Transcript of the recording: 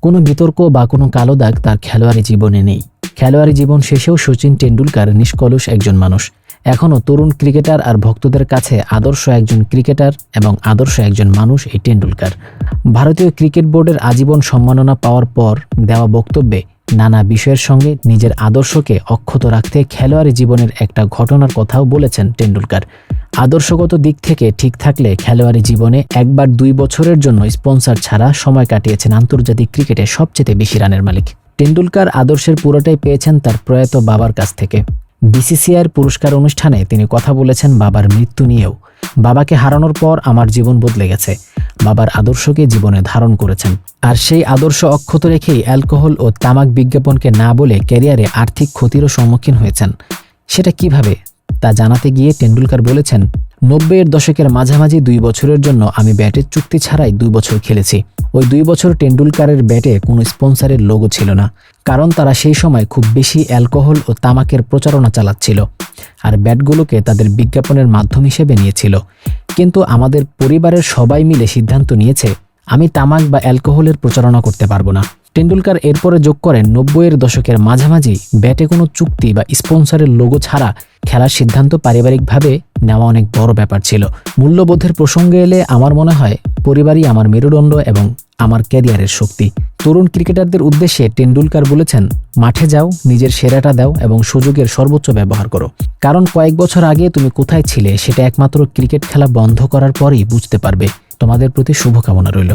কোনো বিতর্ক বা কোনো কালো দাগ তার খেলোয়াড়ি জীবনে নেই। খেলোয়াড়ি জীবন শেষেও সচিন টেন্ডুলকার নিষ্কলুষ একজন মানুষ। এখনও তরুণ ক্রিকেটার আর ভক্তদের কাছে আদর্শ একজন ক্রিকেটার এবং আদর্শ একজন মানুষ এই টেন্ডুলকার ভারতীয় ক্রিকেট বোর্ডের আজীবন সম্মাননা পাওয়ার পর দেওয়া বক্তব্যে নানা বিষয়ের সঙ্গে নিজের আদর্শকে অক্ষত রাখতে খেলোয়াড়ি জীবনের একটা ঘটনার কথাও বলেছেন টেন্ডুলকার আদর্শগত দিক থেকে ঠিক থাকলে খেলোয়াড়ি জীবনে একবার দুই বছরের জন্য স্পন্সর ছাড়া সময় কাটিয়েছেন আন্তর্জাতিক ক্রিকেটে সবচেয়ে বেশি রানের মালিক। টেন্ডুলকার আদর্শের পুরোটাই পেয়েছেন তার প্রয়াত বাবার কাছ থেকে। বিসিসিআইয়ের পুরস্কার অনুষ্ঠানে তিনি কথা বলেছেন বাবার মৃত্যু নিয়েও। বাবাকে হারানোর পর আমার জীবন বদলে গেছে। বাবার আদর্শকে জীবনে ধারণ করেছেন। আর সেই আদর্শ অক্ষত রেখেই অ্যালকোহল ও তামাক বিজ্ঞাপনকে না বলে ক্যারিয়ারে আর্থিক ক্ষতিরও সম্মুখীন হয়েছেন। সেটা কীভাবে তা জানাতে গিয়ে টেন্ডুলকার বলেছেন, নব্বইয়ের দশকের মাঝামাঝি দুই বছরের জন্য আমি ব্যাটের চুক্তি ছাড়াই দুই বছর খেলেছি। ওই দুই বছর টেন্ডুলকারের ব্যাটে কোনো স্পন্সরের লোগো ছিল না, কারণ তারা সেই সময় খুব বেশি অ্যালকোহল ও তামাকের প্রচারণা চালাচ্ছিল আর ব্যাটগুলোকে তাদের বিজ্ঞাপনের মাধ্যম হিসেবে নিয়েছিল। কিন্তু আমাদের পরিবারের সবাই মিলে সিদ্ধান্ত নিয়েছে, আমি তামাক বা অ্যালকোহলের প্রচারণা করতে পারব না। টেন্ডুলকার এরপরে যোগ করেন নব্বইয়ের দশকের মাঝামাঝি ব্যাটে কোনো চুক্তি বা স্পন্সরের লোগো ছাড়া খেলার সিদ্ধান্ত পারিবারিকভাবে নেওয়া অনেক বড় ব্যাপার ছিল। মূল্যবোধের প্রসঙ্গে এলে আমার মনে হয় পরিবারই আমার মেরুদণ্ড এবং আমার ক্যারিয়ারের শক্তি। তরুণ ক্রিকেটারদের উদ্দেশ্যে টেন্ডুলকার বলেছেন, মাঠে যাও, নিজের সেরাটা দাও এবং সুযোগের সর্বোচ্চ ব্যবহার করো। কারণ কয়েক বছর আগে তুমি কোথায় ছিলে সেটা একমাত্র ক্রিকেট খেলা বন্ধ করার পরেই বুঝতে পারবে। তোমাদের প্রতি শুভকামনা রইল।